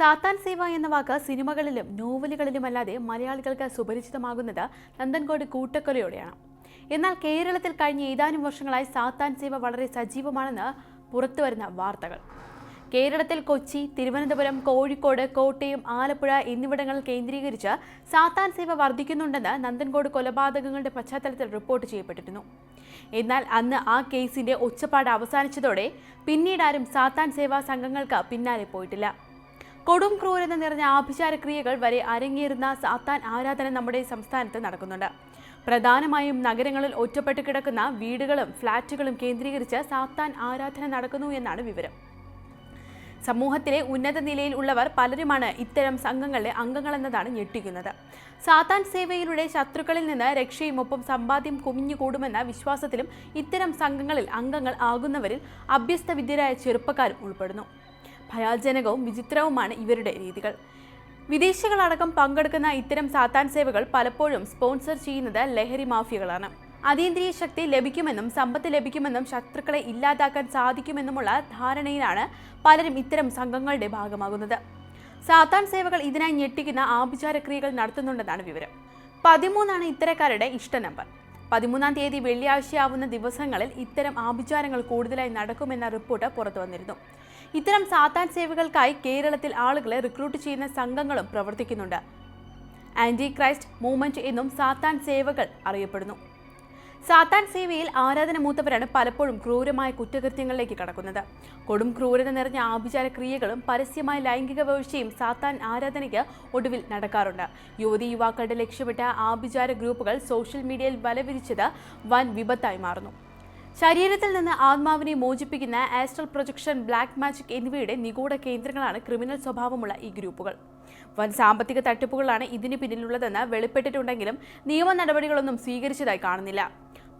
സാത്താൻ സേവ എന്ന വാക്ക് സിനിമകളിലും നോവലുകളിലുമല്ലാതെ മലയാളികൾക്ക് സുപരിചിതമാകുന്നത് നന്ദൻകോട് കൂട്ടക്കൊലയോടെയാണ്. എന്നാൽ കേരളത്തിൽ കഴിഞ്ഞ ഏതാനും വർഷങ്ങളായി സാത്താൻ സേവ വളരെ സജീവമാണെന്ന് പുറത്തുവരുന്ന വാർത്തകൾ. കേരളത്തിൽ കൊച്ചി തിരുവനന്തപുരം കോഴിക്കോട് കോട്ടയം ആലപ്പുഴ എന്നിവിടങ്ങൾ കേന്ദ്രീകരിച്ച് സാത്താൻ സേവ വർദ്ധിക്കുന്നുണ്ടെന്ന് നന്ദൻകോട് കൊലപാതകങ്ങളുടെ പശ്ചാത്തലത്തിൽ റിപ്പോർട്ട് ചെയ്യപ്പെട്ടിരുന്നു. എന്നാൽ അന്ന് ആ കേസിന്റെ ഒച്ചപ്പാട് അവസാനിച്ചതോടെ പിന്നീടാരും സാത്താൻ സേവാ സംഘങ്ങൾക്ക് പിന്നാലെ പോയിട്ടില്ല. കൊടും ക്രൂരത നിറഞ്ഞ ആഭിചാര ക്രിയകൾ വരെ അരങ്ങേറുന്ന സാത്താൻ ആരാധന നമ്മുടെ സംസ്ഥാനത്ത് നടക്കുന്നുണ്ട്. പ്രധാനമായും നഗരങ്ങളിൽ ഒറ്റപ്പെട്ട് കിടക്കുന്ന വീടുകളും ഫ്ളാറ്റുകളും കേന്ദ്രീകരിച്ച് സാത്താൻ ആരാധന നടക്കുന്നു എന്നാണ് വിവരം. സമൂഹത്തിലെ ഉന്നത നിലയിൽ ഉള്ളവർ പലരുമാണ് ഇത്തരം സംഘങ്ങളിലെ അംഗങ്ങളെന്നതാണ് ഞെട്ടിക്കുന്നത്. സാത്താൻ സേവയിലൂടെ ശത്രുക്കളിൽ നിന്ന് രക്ഷയും ഒപ്പം സമ്പാദ്യം കുമിഞ്ഞുകൂടുമെന്ന വിശ്വാസത്തിലും ഇത്തരം സംഘങ്ങളിൽ അംഗങ്ങൾ ആകുന്നവരിൽ അഭ്യസ്തവിദ്യരായ ചെറുപ്പക്കാരും ഉൾപ്പെടുന്നു. ഭയാജനകവും വിചിത്രവുമാണ് ഇവരുടെ രീതികൾ. വിദേശികളടക്കം പങ്കെടുക്കുന്ന ഇത്തരം സാത്താൻ സേവകൾ പലപ്പോഴും സ്പോൺസർ ചെയ്യുന്നത് ലഹരി മാഫിയകളാണ്. അതീന്ദ്രിയ ശക്തി ലഭിക്കുമെന്നും സമ്പത്ത് ലഭിക്കുമെന്നും ശത്രുക്കളെ ഇല്ലാതാക്കാൻ സാധിക്കുമെന്നുമുള്ള ധാരണയിലാണ് പലരും ഇത്തരം സംഘങ്ങളുടെ ഭാഗമാകുന്നത്. സാത്താൻ സേവകൾ ഇതിനായി ഞെട്ടിക്കുന്ന ആഭിചാരക്രിയകൾ നടത്തുന്നുണ്ടെന്നാണ് വിവരം. പതിമൂന്നാണ് ഇത്തരക്കാരുടെ ഇഷ്ട നമ്പർ. പതിമൂന്നാം തീയതി വെള്ളിയാഴ്ചയാവുന്ന ദിവസങ്ങളിൽ ഇത്തരം ആഭിചാരങ്ങൾ കൂടുതലായി നടക്കുമെന്ന റിപ്പോർട്ട് പുറത്തു വന്നിരുന്നു. ഇത്തരം സാത്താൻ സേവകൾക്കായി കേരളത്തിൽ ആളുകളെ റിക്രൂട്ട് ചെയ്യുന്ന സംഘങ്ങളും പ്രവർത്തിക്കുന്നുണ്ട്. ആന്റി ക്രൈസ്റ്റ് മൂവ്മെന്റ് എന്നും സാത്താൻ സേവകൾ അറിയപ്പെടുന്നു. സാത്താൻ സേവയിൽ ആരാധന മൂത്തവരാണ് പലപ്പോഴും ക്രൂരമായ കുറ്റകൃത്യങ്ങളിലേക്ക് കടക്കുന്നത്. കൊടും ക്രൂരത നിറഞ്ഞ ആഭിചാര ക്രിയകളും പരസ്യമായ ലൈംഗിക വീഴ്ചയും സാത്താൻ ആരാധനയ്ക്ക് ഒടുവിൽ നടക്കാറുണ്ട്. യുവതി യുവാക്കളുടെ ലക്ഷ്യമിട്ട ആഭിചാര ഗ്രൂപ്പുകൾ സോഷ്യൽ മീഡിയയിൽ വലവിരിച്ചത് വൻ വിപത്തായി മാറുന്നു. ശരീരത്തിൽ നിന്ന് ആത്മാവിനെ മോചിപ്പിക്കുന്ന ആസ്ട്രൽ പ്രൊജക്ഷൻ ബ്ലാക്ക് മാജിക് എന്നിവയുടെ നിഗൂഢ കേന്ദ്രങ്ങളാണ് ക്രിമിനൽ സ്വഭാവമുള്ള ഈ ഗ്രൂപ്പുകൾ. വൻ സാമ്പത്തിക തട്ടിപ്പുകളാണ് ഇതിന് പിന്നിലുള്ളതെന്ന് വെളിപ്പെട്ടിട്ടുണ്ടെങ്കിലും നിയമ നടപടികളൊന്നും സ്വീകരിച്ചതായി കാണുന്നില്ല.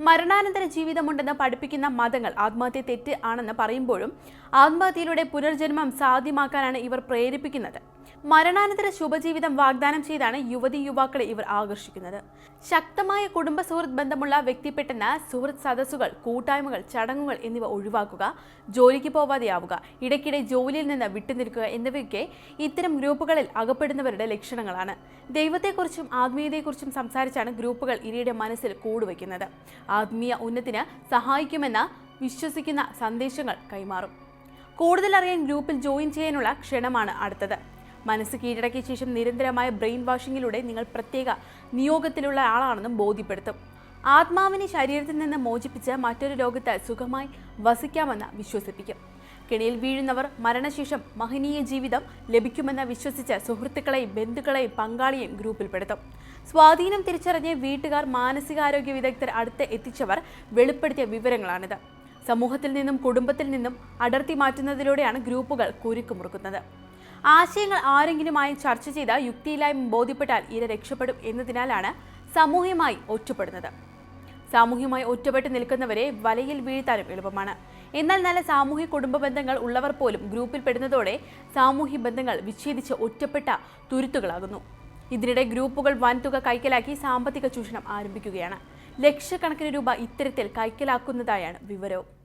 മരണാനന്തര ജീവിതമുണ്ടെന്ന് പഠിപ്പിക്കുന്ന മതങ്ങൾ ആത്മഹത്യ തെറ്റ് ആണെന്ന് പറയുമ്പോഴും ആത്മഹത്യയിലൂടെ പുനർജന്മം സാധ്യമാക്കാനാണ് ഇവർ പ്രേരിപ്പിക്കുന്നത്. മരണാനന്തര ശുഭജീവിതം വാഗ്ദാനം ചെയ്താണ് യുവതി യുവാക്കളെ ഇവർ ആകർഷിക്കുന്നത്. ശക്തമായ കുടുംബ സുഹൃത്ത് ബന്ധമുള്ള വ്യക്തിപ്പെട്ടെന്ന സുഹൃത്ത് സദസ്സുകൾ കൂട്ടായ്മകൾ ചടങ്ങുകൾ എന്നിവ ഒഴിവാക്കുക ജോലിക്ക് പോവാതെയാവുക ഇടയ്ക്കിടെ ജോലിയിൽ നിന്ന് വിട്ടുനിൽക്കുക എന്നിവയൊക്കെ ഇത്തരം ഗ്രൂപ്പുകളിൽ അകപ്പെടുന്നവരുടെ ലക്ഷണങ്ങളാണ്. ദൈവത്തെക്കുറിച്ചും ആത്മീയതയെക്കുറിച്ചും സംസാരിച്ചാണ് ഗ്രൂപ്പുകൾ ഇരയുടെ മനസ്സിൽ കൂടുവയ്ക്കുന്നത്. ആത്മീയ ഉന്നതിന് സഹായിക്കുമെന്ന വിശ്വസിക്കുന്ന സന്ദേശങ്ങൾ കൈമാറും. കൂടുതൽ അറിയാൻ ഗ്രൂപ്പിൽ ജോയിൻ ചെയ്യാനുള്ള ക്ഷണമാണ് അടുത്തത്. മനസ്സ് കീഴടക്കിയ ശേഷം നിരന്തരമായ ബ്രെയിൻ വാഷിങ്ങിലൂടെ നിങ്ങൾ പ്രത്യേക നിയോഗത്തിലുള്ള ആളാണെന്നും ബോധ്യപ്പെടുത്തും. ആത്മാവിനെ ശരീരത്തിൽ നിന്ന് മോചിപ്പിച്ച് മറ്റൊരു ലോകത്ത് സുഖമായി വസിക്കാമെന്ന് വിശ്വസിപ്പിക്കും. കെണിയിൽ വീഴുന്നവർ മരണശേഷം മഹനീയ ജീവിതം ലഭിക്കുമെന്ന് വിശ്വസിച്ച് സുഹൃത്തുക്കളെയും ബന്ധുക്കളെയും പങ്കാളിയെയും ഗ്രൂപ്പിൽപ്പെടുത്തും. സ്വാധീനം തിരിച്ചറിഞ്ഞ് വീട്ടുകാർ മാനസികാരോഗ്യ വിദഗ്ധർ അടുത്ത് എത്തിച്ചവർ വെളിപ്പെടുത്തിയ വിവരങ്ങളാണിത്. സമൂഹത്തിൽ നിന്നും കുടുംബത്തിൽ നിന്നും അടർത്തി മാറ്റുന്നതിലൂടെയാണ് ഗ്രൂപ്പുകൾ കുരുക്കുമുറുക്കുന്നത് ആശയങ്ങൾ ആരെങ്കിലുമായി ചർച്ച ചെയ്ത യുക്തിയില്ലായ്മ ബോധ്യപ്പെട്ടാൽ ഇര രക്ഷപ്പെടും എന്നതിനാലാണ് സാമൂഹ്യമായി ഒറ്റപ്പെടുന്നത്. സാമൂഹ്യമായി ഒറ്റപ്പെട്ട് നിൽക്കുന്നവരെ വലയിൽ വീഴ്ത്താനും എളുപ്പമാണ്. എന്നാൽ നല്ല സാമൂഹ്യ കുടുംബ ബന്ധങ്ങൾ ഉള്ളവർ പോലും ഗ്രൂപ്പിൽ പെടുന്നതോടെ സാമൂഹ്യ ബന്ധങ്ങൾ വിച്ഛേദിച്ച് ഒറ്റപ്പെട്ട തുരുത്തുകളാകുന്നു. ഇതിനിടെ ഗ്രൂപ്പുകൾ വൻതുക കൈക്കലാക്കി സാമ്പത്തിക ചൂഷണം ആരംഭിക്കുകയാണ്. ലക്ഷക്കണക്കിന് രൂപ ഇത്തരത്തിൽ കൈക്കലാക്കുന്നതായാണ് വിവരവും.